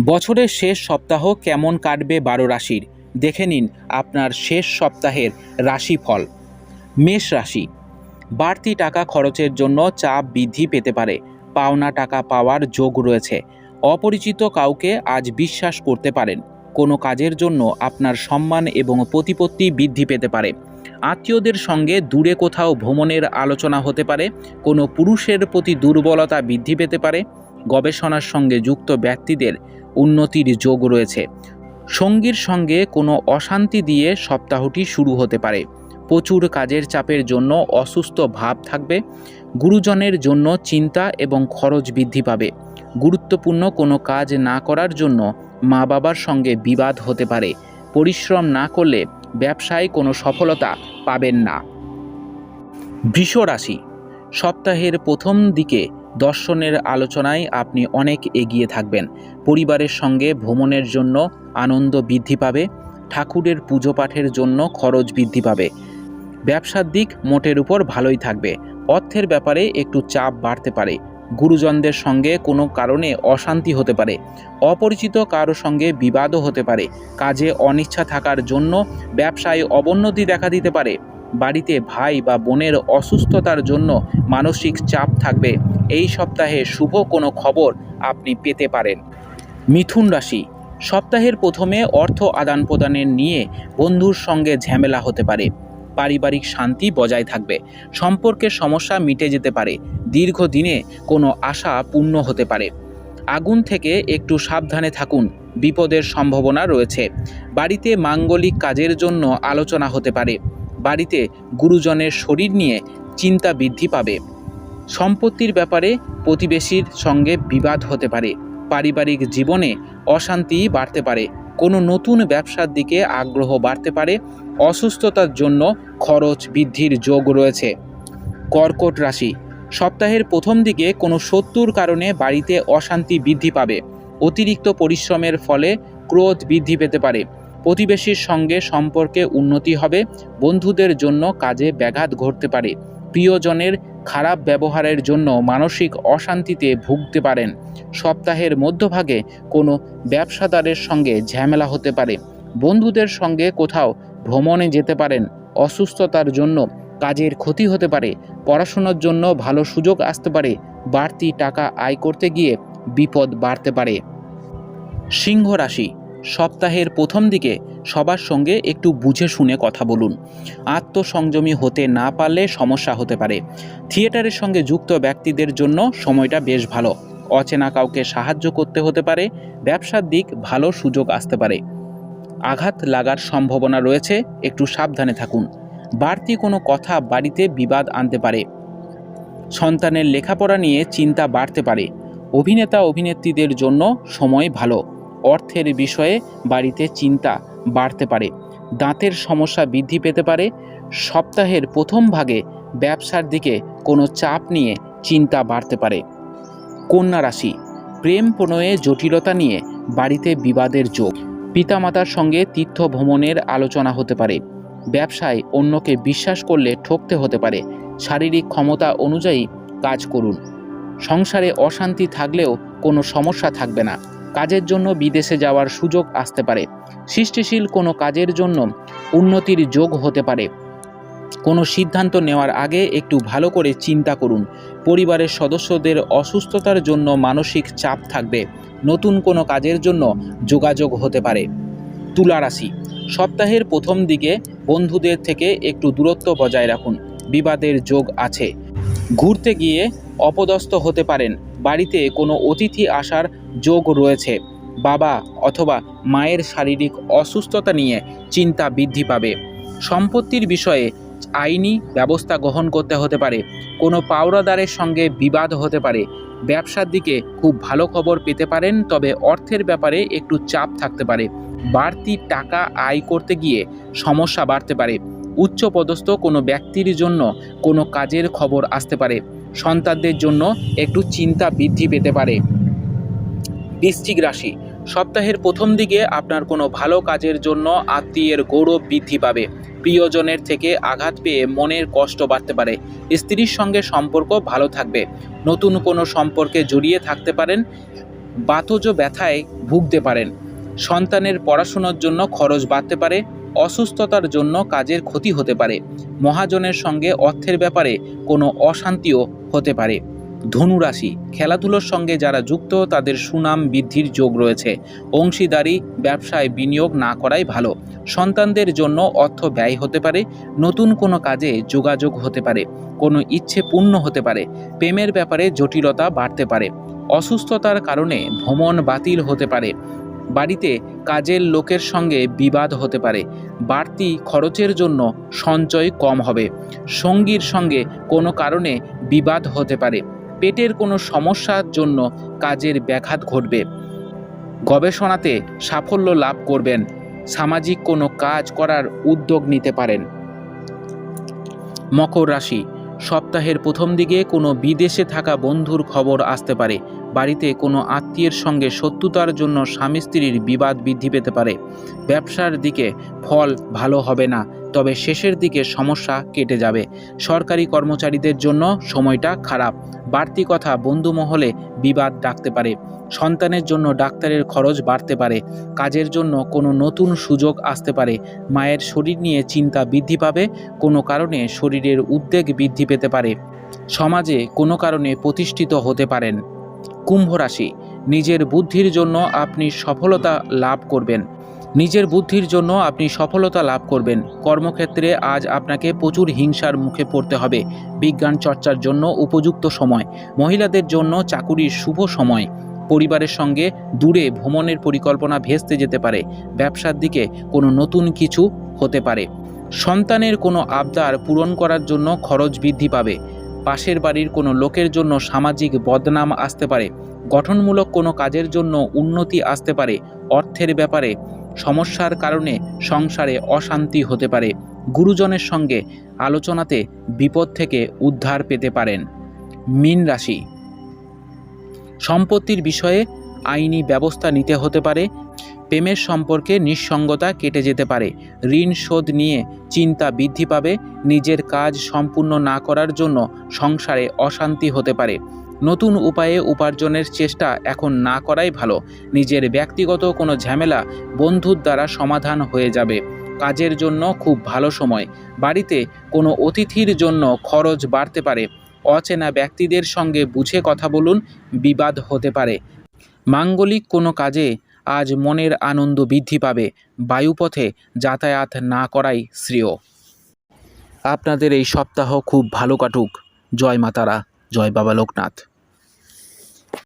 বছরের শেষ সপ্তাহ কেমন কাটবে বারো রাশির? দেখে নিন আপনার শেষ সপ্তাহের রাশিফল। মেষ রাশি। বাড়তি টাকা খরচের জন্য চাপ বৃদ্ধি পেতে পারে। পাওনা টাকা পাওয়ার যোগ রয়েছে। অপরিচিত কাউকে আজ বিশ্বাস করতে পারেন। কোনো কাজের জন্য আপনার সম্মান এবং প্রতিপত্তি বৃদ্ধি পেতে পারে। আত্মীয়দের সঙ্গে দূরে কোথাও ভ্রমণের আলোচনা হতে পারে। কোনো পুরুষের প্রতি দুর্বলতা বৃদ্ধি পেতে পারে। গবেষণার সঙ্গে যুক্ত ব্যক্তিদের উন্নতির যোগ রয়েছে। সঙ্গীর সঙ্গে কোনো অশান্তি দিয়ে সপ্তাহটি শুরু হতে পারে। প্রচুর কাজের চাপের জন্য অসুস্থ ভাব থাকবে। গুরুজনের জন্য চিন্তা এবং খরচ বৃদ্ধি পাবে। গুরুত্বপূর্ণ কোনো কাজ না করার জন্য মা বাবার সঙ্গে বিবাদ হতে পারে। পরিশ্রম না করলে ব্যবসায় কোনো সফলতা পাবেন না। বৃষ রাশি সপ্তাহের প্রথম দিকে দর্শনের আলোচনায় আপনি অনেক এগিয়ে থাকবেন। পরিবারের সঙ্গে ভ্রমণের জন্য আনন্দ বৃদ্ধি পাবে, ঠাকুরের পুজো পাঠের জন্য খরচ বৃদ্ধি পাবে। ব্যবসার দিক মোটের উপর ভালোই থাকবে। অর্থের ব্যাপারে একটু চাপ বাড়তে পারে। গুরুজনদের সঙ্গে কোনো কারণে অশান্তি হতে পারে। অপরিচিত কারও সঙ্গে বিবাদও হতে পারে। কাজে অনিচ্ছা থাকার জন্য ব্যবসায় অবনতি দেখা দিতে পারে। বাড়িতে ভাই বা বোনের অসুস্থতার জন্য মানসিক চাপ থাকবে। এই সপ্তাহে শুভ কোনো খবর আপনি পেতে পারেন। মিথুন রাশি। সপ্তাহের প্রথমে অর্থ আদান প্রদানের নিয়ে বন্ধুর সঙ্গে ঝামেলা হতে পারে। পারিবারিক শান্তি বজায় থাকবে। সম্পর্কের সমস্যা মিটে যেতে পারে। দীর্ঘদিনে কোনো আশা পূর্ণ হতে পারে। আগুন থেকে একটু সাবধানে থাকুন। বিপদের সম্ভাবনা রয়েছে। বাড়িতে মাঙ্গলিক কাজের জন্য আলোচনা হতে পারে। বাড়িতে গুরুজনের শরীর নিয়ে চিন্তা বৃদ্ধি পাবে। সম্পত্তির ব্যাপারে প্রতিবেশীর সঙ্গে বিবাদ হতে পারে। পারিবারিক জীবনে অশান্তি বাড়তে পারে। কোনো নতুন ব্যবসার দিকে আগ্রহ বাড়তে পারে। অসুস্থতার জন্য খরচ বৃদ্ধির যোগ রয়েছে। কর্কট রাশি। সপ্তাহের প্রথম দিকে কোনো শত্রুর কারণে বাড়িতে অশান্তি বৃদ্ধি পাবে। অতিরিক্ত পরিশ্রমের ফলে ক্রোধ বৃদ্ধি পেতে পারে। প্রতিবেশীর সঙ্গে সম্পর্কে উন্নতি হবে, বন্ধুদের জন্য কাজে ব্যাঘাত ঘটতে পারে। প্রিয়জনের খারাপ ব্যবহারের জন্য মানসিক অশান্তিতে ভুগতে পারেন। সপ্তাহের মধ্যভাগে কোনো ব্যবসাদারের সঙ্গে ঝামেলা হতে পারে। বন্ধুদের সঙ্গে কোথাও ভ্রমণে যেতে পারেন। অসুস্থতার জন্য কাজের ক্ষতি হতে পারে। পড়াশোনার জন্য ভালো সুযোগ আসতে পারে। বাড়তি টাকা আয় করতে গিয়ে বিপদ বাড়তে পারে। সিংহ রাশি সপ্তাহের প্রথম দিকে সবার সঙ্গে একটু বুঝে শুনে কথা বলুন। আত্মসংযমী হতে না পারলে সমস্যা হতে পারে। থিয়েটারের সঙ্গে যুক্ত ব্যক্তিদের জন্য সময়টা বেশ ভালো। অচেনা কাউকে সাহায্য করতে হতে পারে, ব্যবসার দিক ভালো সুযোগ আসতে পারে। আঘাত লাগার সম্ভাবনা রয়েছে, একটু সাবধানে থাকুন। বাড়তি কোনো কথা বাড়িতে বিবাদ আনতে পারে। সন্তানের লেখাপড়া নিয়ে চিন্তা বাড়তে পারে। অভিনেতা অভিনেত্রীদের জন্য সময় ভালো। অর্থের বিষয়ে বাড়িতে চিন্তা বাড়তে পারে, দাঁতের সমস্যা বৃদ্ধি পেতে পারে, সপ্তাহের প্রথম ভাগে ব্যবসার দিকে কোনো চাপ নিয়ে চিন্তা বাড়তে পারে। কন্যা রাশি, প্রেম প্রণয়ে জটিলতা নিয়ে বাড়িতে বিবাদের যোগ। পিতামাতার সঙ্গে তীর্থ ভ্রমণের আলোচনা হতে পারে, ব্যবসায় অন্যকে বিশ্বাস করলে ঠকতে হতে পারে, শারীরিক ক্ষমতা অনুযায়ী কাজ করুন। সংসারে অশান্তি থাকলেও কোনো সমস্যা থাকবে না। কাজের জন্য বিদেশে যাওয়ার সুযোগ আসতে পারে। সৃষ্টিশীল কোনো কাজের জন্য উন্নতির যোগ হতে পারে। কোনো সিদ্ধান্ত নেওয়ার আগে একটু ভালো করে চিন্তা করুন। পরিবারের সদস্যদের অসুস্থতার জন্য মানসিক চাপ থাকবে। নতুন কোনো কাজের জন্য যোগাযোগ হতে পারে। তুলা রাশি। সপ্তাহের প্রথম দিকে বন্ধুদের থেকে একটু দূরত্ব বজায় রাখুন। বিবাদের যোগ আছে। ঘুরতে গিয়ে অপদস্থ হতে পারেন। বাড়িতে কোনো অতিথি আসার যোগ রয়েছে। বাবা অথবা মায়ের শারীরিক অসুস্থতা নিয়ে চিন্তা বৃদ্ধি পাবে। সম্পত্তির বিষয়ে আইনি ব্যবস্থা গ্রহণ করতে হতে পারে। কোনো পাওরাদারের সঙ্গে বিবাদ হতে পারে। ব্যবসার দিকে খুব ভালো খবর পেতে পারেন, তবে অর্থের ব্যাপারে একটু চাপ থাকতে পারে। বাড়তি টাকা আয় করতে গিয়ে সমস্যা বাড়তে পারে। উচ্চপদস্থ কোনো ব্যক্তির জন্য কোনো কাজের খবর আসতে পারে। সন্তানদের জন্য একটু চিন্তা বৃদ্ধি পেতে পারে। বৃশ্চিক রাশি, সপ্তাহের প্রথম দিকে আপনার কোনো ভালো কাজের জন্য আত্মীয়ের গৌরব বৃদ্ধি পাবে। প্রিয়জনের থেকে আঘাত পেয়ে মনের কষ্ট বাড়তে পারে। স্ত্রীর সঙ্গে সম্পর্ক ভালো থাকবে। নতুন কোনো সম্পর্কে জড়িয়ে থাকতে পারেন। বাতজ ব্যথায় ভুগতে পারেন। সন্তানের পড়াশোনার জন্য খরচ বাড়তে পারে। অসুস্থতার জন্য কাজের ক্ষতি হতে পারে। মহাজনের সঙ্গে অর্থের ব্যাপারে কোনো অশান্তিও হতে পারে। ধনুরাশি খেলাধুলোর সঙ্গে যারা যুক্ত, তাদের সুনাম বৃদ্ধির যোগ রয়েছে। অংশীদারি, ব্যবসায় বিনিয়োগ না করাই ভালো। সন্তানদের জন্য অর্থ ব্যয় হতে পারে, নতুন কোনো কাজে যোগাযোগ হতে পারে, কোনো ইচ্ছে পূর্ণ হতে পারে, প্রেমের ব্যাপারে জটিলতা বাড়তে পারে। অসুস্থতার কারণে ভ্রমণ বাতিল হতে পারে। বাড়িতে কাজের লোকের সঙ্গে বিবাদ হতে পারে। বাড়তি খরচের জন্য সঞ্চয় কম হবে। সঙ্গীর সঙ্গে কোনো কারণে বিবাদ হতে পারে। পেটের কোনো সমস্যার জন্য কাজের ব্যাঘাত ঘটবে। গবেষণাতে সাফল্য লাভ করবেন। সামাজিক কোনো কাজ করার উদ্যোগ নিতে পারেন। মকর রাশি সপ্তাহের প্রথম দিকে কোনো বিদেশে থাকা বন্ধুর খবর আসতে পারে। বাড়িতে কোনো আত্মীয়ের সঙ্গে শত্রুতার জন্য স্বামী স্ত্রীর বিবাদ বৃদ্ধি পেতে পারে। ব্যবসার দিকে ফল ভালো হবে না। তবে শেষের দিকে সমস্যা কেটে যাবে। সরকারি কর্মচারীদের জন্য সময়টা খারাপ। বাড়তি কথা বন্ধু মহলে বিবাদ ডাকতে পারে। সন্তানের জন্য ডাক্তারের খরচ বাড়তে পারে। কাজের জন্য কোনো নতুন সুযোগ আসতে পারে। মায়ের শরীর নিয়ে চিন্তা বৃদ্ধি পাবে। কোনো কারণে শরীরের উদ্বেগ বৃদ্ধি পেতে পারে। সমাজে কোনো কারণে প্রতিষ্ঠিত হতে পারেন। কুম্ভ রাশি। নিজের বুদ্ধির জন্য আপনি সফলতা লাভ করবেন। নিজের বুদ্ধির জন্য আপনি সফলতা লাভ করবেন। কর্মক্ষেত্রে আজ আপনাকে প্রচুর হিংসার মুখে পড়তে হবে। বিজ্ঞান চর্চার জন্য উপযুক্ত সময়, মহিলাদের জন্য চাকুরির শুভ সময়। পরিবারের সঙ্গে দূরে ভ্রমণের পরিকল্পনা ভেস্তে যেতে পারে। ব্যবসার দিকে কোনো নতুন কিছু হতে পারে। সন্তানের কোনো আবদার পূরণ করার জন্য খরচ বৃদ্ধি পাবে। পাশের বাড়ির কোনো লোকের জন্য সামাজিক বদনাম আসতে পারে, গঠনমূলক কোনো কাজের জন্য উন্নতি আসতে পারে, অর্থের ব্যাপারে, সমস্যার কারণে সংসারে অশান্তি হতে পারে, গুরুজনের সঙ্গে আলোচনাতে বিপদ থেকে উদ্ধার পেতে পারেন। মীন রাশি। সম্পত্তির বিষয়ে আইনি ব্যবস্থা নিতে হতে পারে প্রেমের সম্পর্কে নিঃসঙ্গতা কেটে যেতে পারে। ঋণ শোধ নিয়ে চিন্তা বৃদ্ধি পাবে। নিজের কাজ সম্পূর্ণ না করার জন্য সংসারে অশান্তি হতে পারে। নতুন উপায়ে উপার্জনের চেষ্টা এখন না করাই ভালো। নিজের ব্যক্তিগত কোনো ঝামেলা বন্ধুর দ্বারা সমাধান হয়ে যাবে। কাজের জন্য খুব ভালো সময়। বাড়িতে কোনো অতিথির জন্য খরচ বাড়তে পারে। অচেনা ব্যক্তিদের সঙ্গে বুঝে কথা বলুন, বিবাদ হতে পারে। মাঙ্গলিক কোনো কাজে আজ মনের আনন্দ বৃদ্ধি পাবে। বায়ুপথে যাতায়াত না করাই শ্রেয়। আপনাদের এই সপ্তাহ খুব ভালো কাটুক। জয় মাতারা, জয় বাবা লোকনাথ।